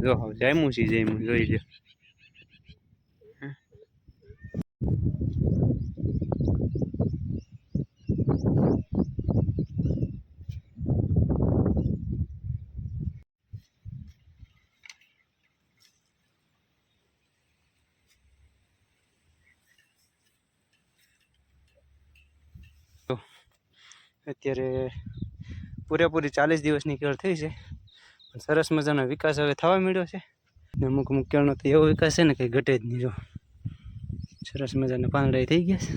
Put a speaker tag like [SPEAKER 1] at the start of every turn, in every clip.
[SPEAKER 1] જો હવે જામ્યું છે જામ્યું જોઈ લો અત્યારે પૂરેપૂરી ચાલીસ દિવસની કેળ થઈ છે. સરસ મજાનો વિકાસ હવે થવા મળ્યો છે. ને અમુક અમુક કેળનો તો એવો વિકાસ છે ને કંઈ ઘટે જ નહીં જો. સરસ મજાના પાંદડા થઈ ગયા છે.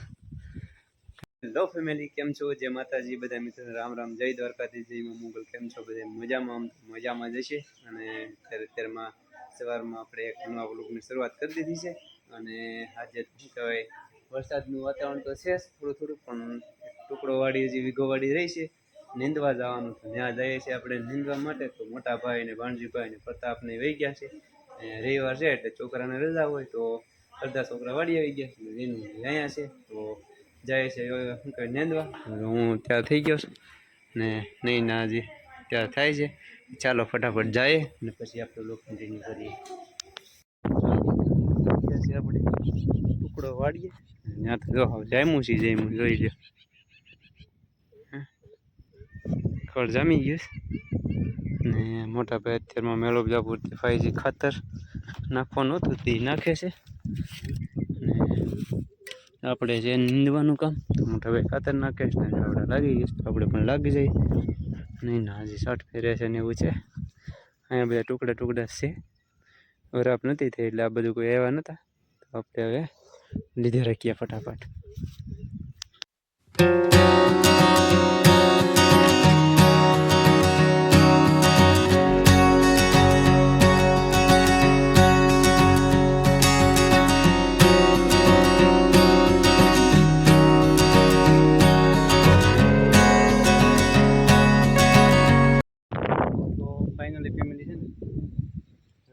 [SPEAKER 1] હેલો ફેમિલી કેમ છો? જય માતાજી. બધા મિત્રો, રામ રામ. જય દ્વારકાથી જય મુગલ. કેમ છો? બધા મજામાં? મજામાં જશે અને અત્યારે અત્યારમાં સવારમાં આપણે એક નવા બ્લોગની શરૂઆત કરી દીધી છે. અને આજે શું કહેવાય? વરસાદનું વાતાવરણ તો છે જ થોડું થોડું, પણ ટુકડો વાળી હજી વીઘો વાળી રહી છે. નીંદવા જવાનું તો ત્યાં જઈએ છીએ આપણે નીંદવા માટે તો મોટા ભાઈ ને ભાણજીભાઈ ને પ્રતાપને વહી ગયા છે. રવિવાર છે એટલે છોકરાને રજા હોય તો અડધા છોકરા વાડી આવી ગયા છે. ને એનું અહીંયા છે તો જાય છે શું કહે નીંદવા. હું ત્યાં થઈ ગયો છું ને નહીં ના હજી ત્યાં થાય છે. ચાલો ફટાફટ જઈએ ને પછી આપણે લોકો કન્ટિન્યુ કરીએ. આપણે ટુકડો વાળીએ ત્યાં તો જો જામ્યું છે, જામ્યું, જોઈ લ્યો. ખડ જામી ગયું ને મોટા ભાઈ અત્યારમાં મેળો બીજા પૂરતી ફાઈજી ખાતર નાખવાનું હતું, તે નાખે છે. ને આપણે જે નીંદવાનું કામ, તો મોટા ભાઈ ખાતર નાખે છે, ને આપણે લાગી ગયું તો આપણે પણ લાગી જાય નહીં ના હજી શર્ટ ફેરે છે ને એવું છે. અહીંયા બધા ટુકડા ટુકડા છે. વરાપ નથી થઈ, એટલે આ બધું કોઈ આવ્યા નહોતા તો આપણે હવે લીધે રાખીએ ફટાફટ. ફાઇનલી ફેમિલી છે ને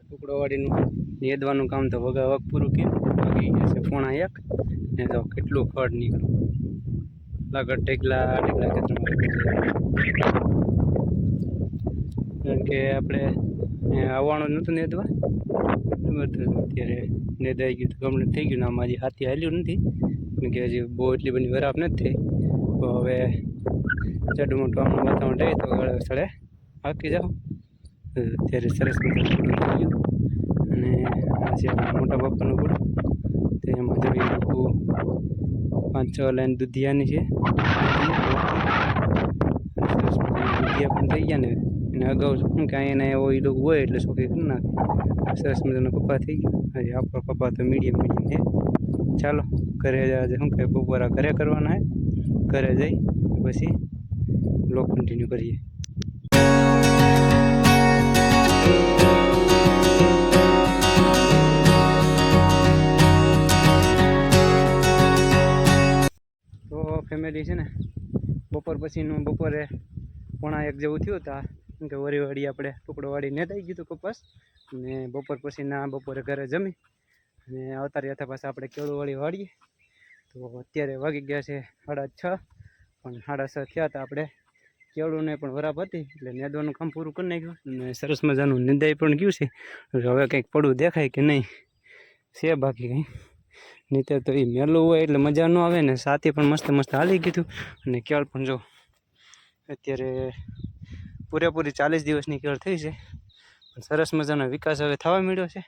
[SPEAKER 1] ટુકડો વાળીનું નેદવાનું કામ તો વગા, વગ પૂરું કર્યું, વાગી ગયા છે પોણા એક, ને તો કેટલું ફળ નીકળ્યું. લાગત ટેકલા ટેકલા કારણ કે આપણે આવવાનું નહોતું નેદવા. અત્યારે નેદાઈ ગયું તો કમ્પ્લીટ થઈ ગયું આમાં હજી હાથી હાલ્યું નથી. કારણ કે હજી બહુ એટલી બધી વરાપ નથી થઈ. તો હવે ચડું મોટું આમનું વાતાવરણ રહે તો સ્થળે હાકી જાઓ. અત્યારે સરસ મજાનું અને આ મોટા બાપાનું પૂરું તે એમાં જોઈ લોકો પાંચ છ લાઈન દુધિયાની છે. સરસ દુધિયા પણ થઈ ગયા ને. અને અગાઉ શું કે અહીંયા એવો એ લોકો હોય એટલે શું કંઈ કરી નાખે. સરસ મજાનો કપા થઈ ગયો. હજી આપણો કપા તો મીડિયમ મીડિયમ છે. ચાલો, ઘરે આજે શું કહે બપોરા ઘરે કરવાના હે ઘરે જઈ, પછી લો કન્ટિન્યુ કરીએ. ફેમિલી છે ને, બપોર પછીનું બપોરે પોણા એક જેવું થયું હતા કે વરી વાળી આપણે ટુકડો વાળી નેતાઈ ગયું હતું કપાસ. અને બપોર પછીના બપોરે ઘરે જમી. અને અવતારી હતા પાછા આપણે કેળું વાળી વાળીએ. તો અત્યારે વાગી ગયા છે સાડા છ. પણ સાડા છ થયા હતા આપણે. કેળુંને પણ વરાપ હતી એટલે નેદવાનું કામ પૂરું કરી નાખ્યું. અને સરસ મજાનું નિંદાઈ પણ ગયું છે. હવે કંઈક પડવું દેખાય કે નહીં, છે બાકી કંઈ. નહીંતર તો એ મેલું હોય એટલે મજા ન આવે ને સાથી પણ મસ્ત મસ્ત હાલી ગયું અને કેળ પણ જો, અત્યારે પૂરેપૂરી ચાલીસ દિવસની કેળ થઈ છે. પણ સરસ મજાનો વિકાસ હવે થવા મળ્યો છે.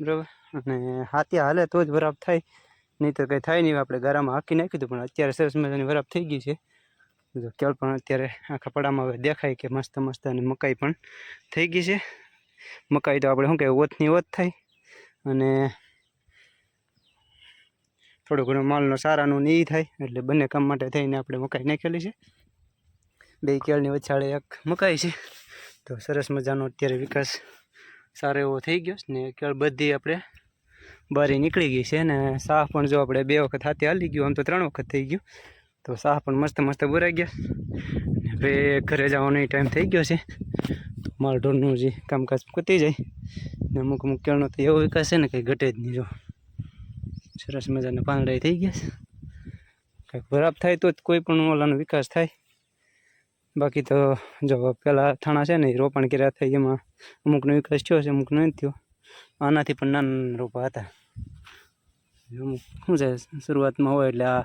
[SPEAKER 1] બરાબર? અને હાથી હાલે તો જ વરાપ થાય. નહીં તો કંઈ થાય નહીં, આપણે ગારામાં હાકી નાખ્યું હતું પણ અત્યારે સરસ મજાની વરાપ થઈ ગઈ છે. જો કેળ પણ અત્યારે આખા પડામાં હવે દેખાય કે મસ્ત મસ્ત અને મકાઈ પણ થઈ ગઈ છે. મકાઈ તો આપણે શું કહેવાય, ઓતની ઓત થાય અને થોડો ઘણો માલનો સારાનું ને એ થાય, એટલે બંને કામ માટે થઈને આપણે મકાઈ નાખેલી છે. બે કેળની વછાળે એક મકાઈ છે. તો સરસ મજાનો અત્યારે વિકાસ સારો એવો થઈ ગયો ને કેળ બધી આપણે બારી નીકળી ગઈ છે ને સાહ પણ જો આપણે બે વખત હાથે હાલી ગયું, આમ તો ત્રણ વખત થઈ ગયું. તો સાહ પણ મસ્ત મસ્ત બોરાઈ ગયા. હવે ઘરે જવાનો ટાઈમ થઈ ગયો છે. માલ ઢોરનું જે કામકાજ પતી જાય. ને અમુક અમુક કેળનો તો એવો વિકાસ છે ને કંઈ ઘટે જ નહીં જો. સરસ મજાના પાંદડા થઈ ગયા છે. કંઈક ખરાબ થાય તો જ કોઈ પણ ઓલાનો વિકાસ થાય. બાકી તો જો પહેલાં થાણા છે ને એ રોપણ કર્યા થઈ એમાં અમુકનો વિકાસ થયો છે અમુક નહીં થયો. આનાથી પણ નાના રોપા હતા. અમુક શું છે, શરૂઆતમાં હોય એટલે આ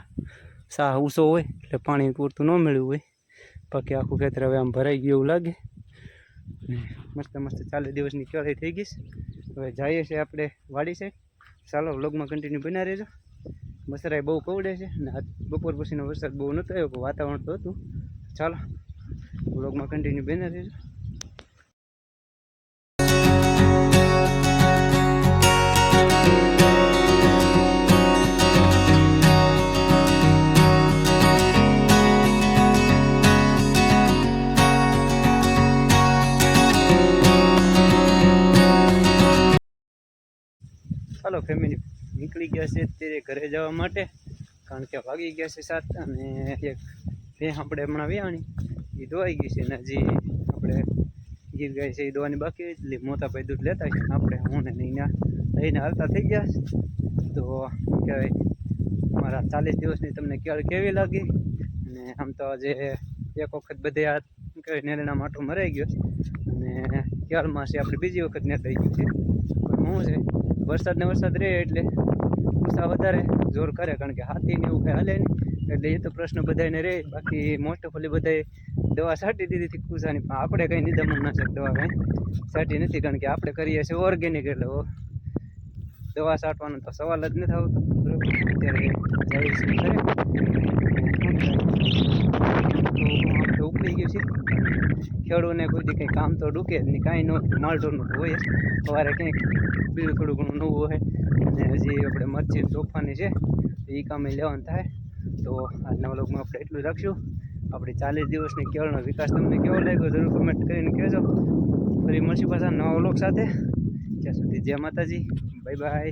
[SPEAKER 1] સાહ ઊંચો હોય એટલે પાણી પૂરતું ન મળ્યું હોય. બાકી આખું ખેતર હવે આમ ભરાઈ ગયું એવું લાગે. મસ્ત મસ્ત ચાલીસ દિવસની કેળાઈ થઈ ગઈ હવે જઈએ છીએ આપણે વાડી છે ચાલો વ્લોગમાં કન્ટિન્યુ બના રહેજો. મસરાઈ બહુ કવડે છે ને બપોર પછીનો વરસાદ બહુ નહોતો આવ્યો વાતાવરણ તો હતું. ચાલો વ્લોગમાં કન્ટિન્યુ બના રહેજો. ચાલો ફેમિલી નીકળી ગયા છે અત્યારે ઘરે જવા માટે. કારણ કે વાગી ગયા છે સાત અને એક બે આપણે હમણાં વ્યાણી એ ધોવાઈ ગઈ છે ને હજી આપણે ગીર ગાય છે એ ધોવાની બાકી એટલે મોટા ભાઈ દૂધ લેતા છે. આપણે હું ને લઈને લઈને હાલતા થઈ ગયા છે. તો કહેવાય, મારા ચાલીસ દિવસની તમને કેળ કેવી લાગી? અને આમ તો આજે એક વખત બધે આ કહેવાય નેરણા માટો મરાઈ ગયો અને કેળમાં છે આપણે બીજી વખત નેતાઈ ગયું છે. પણ શું છે વરસાદ ને વરસાદ રહે એટલે ઉત્સાહ વધારે જોર કરે, કારણ કે હાથી ને એવું કંઈ હાલે નહીં. એટલે એ તો પ્રશ્ન બધાને રહે. બાકી મોસ્ટ ઓફ ઓલી બધાએ દવા છાંટી દીધી હતી કુસાની, પણ આપણે કંઈ નિદામણ નાશક દવા કંઈ. છાંટી નથી, કારણ કે આપણે કરીએ છીએ ઓર્ગેનિક એટલે દવા છાંટવાનો તો સવાલ જ નથી આવતો. અત્યારે ઘરે. અને તો ઉપડી ગયું છે ખેડૂને કોઈ કંઈ કામ તો ડૂકે જ નહીં, કાંઈ ન માલઢોરનું હોય સવારે કંઈક બીજું થોડું ઘણું નવું હોય. અને હજી આપણે મરચી તોફાની છે, એ કામે લેવાનું થાય. તો આજના વ્લોગમાં આપણે એટલું રાખશું. આપણી ચાલીસ દિવસની કેળનો વિકાસ તમને કેવો લાગ્યો જરૂર કમેન્ટ કરીને કહેજો. ફરી મળશું પાછા નવા વ્લોગ સાથે. ત્યાં સુધી જય માતાજી. Bye bye